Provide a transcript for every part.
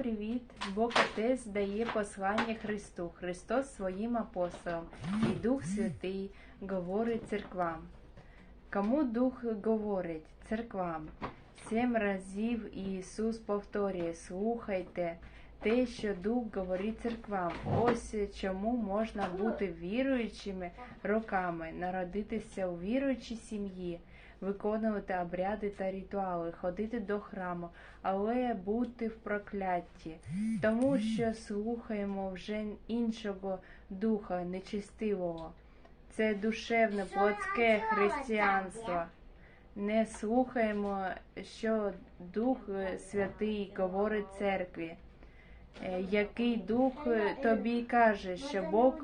Привіт! Бог Отець дає послання Христу, Христос своїм апостолам, і Дух Святий говорить церквам. Кому Дух говорить? Церквам. Сім разів Ісус повторює: слухайте те, що Дух говорить церквам. Ось чому можна бути віруючими роками, народитися у віруючій сім'ї, виконувати обряди та ритуали, ходити до храму, але бути в прокляті, тому що слухаємо вже іншого духа нечистивого. Це душевне, плотське християнство. Не слухаємо, що Дух Святий говорить церкві. Е, Який дух е, тобі каже, що Бог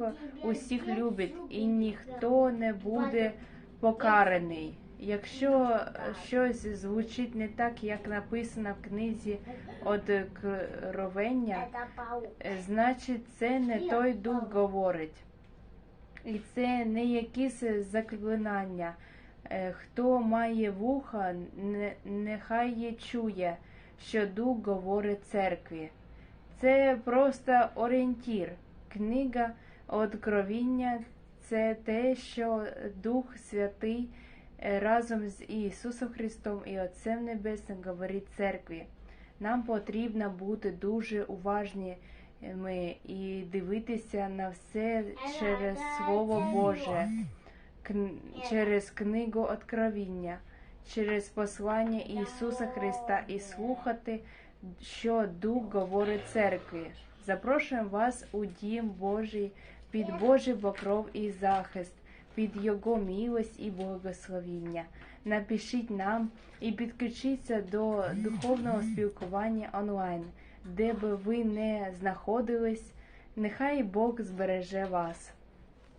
усіх любить і ніхто не буде покараний. Якщо щось звучить не так, як написано в книзі Откровення. Е, Значить, це не той дух говорить. І це не якісь заклинання. Е, Хто має вуха, нехай чує, що дух говорить церкві. Це просто орієнтір. Книга Откровіння це те, що Дух Святий е, разом з Ісусом Христом і Отцем Небесним говорить церкві. Нам потрібно бути дуже уважними і дивитися на все через Слово Боже, через книгу Откровіння, через послання Ісуса Христа і слухати, що Дух говорить церкві. Запрошуємо вас у Дім Божий під Божий покров і захист, під Його милость і благословіння. Напишіть нам і підключіться до духовного спілкування онлайн, де би ви не знаходились. Нехай Бог збереже вас.